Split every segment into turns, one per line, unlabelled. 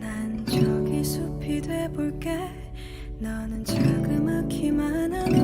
난 저기 숲이 돼볼게. 너는 자그마키만 한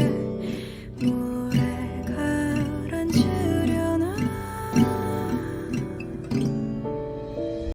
Thank you.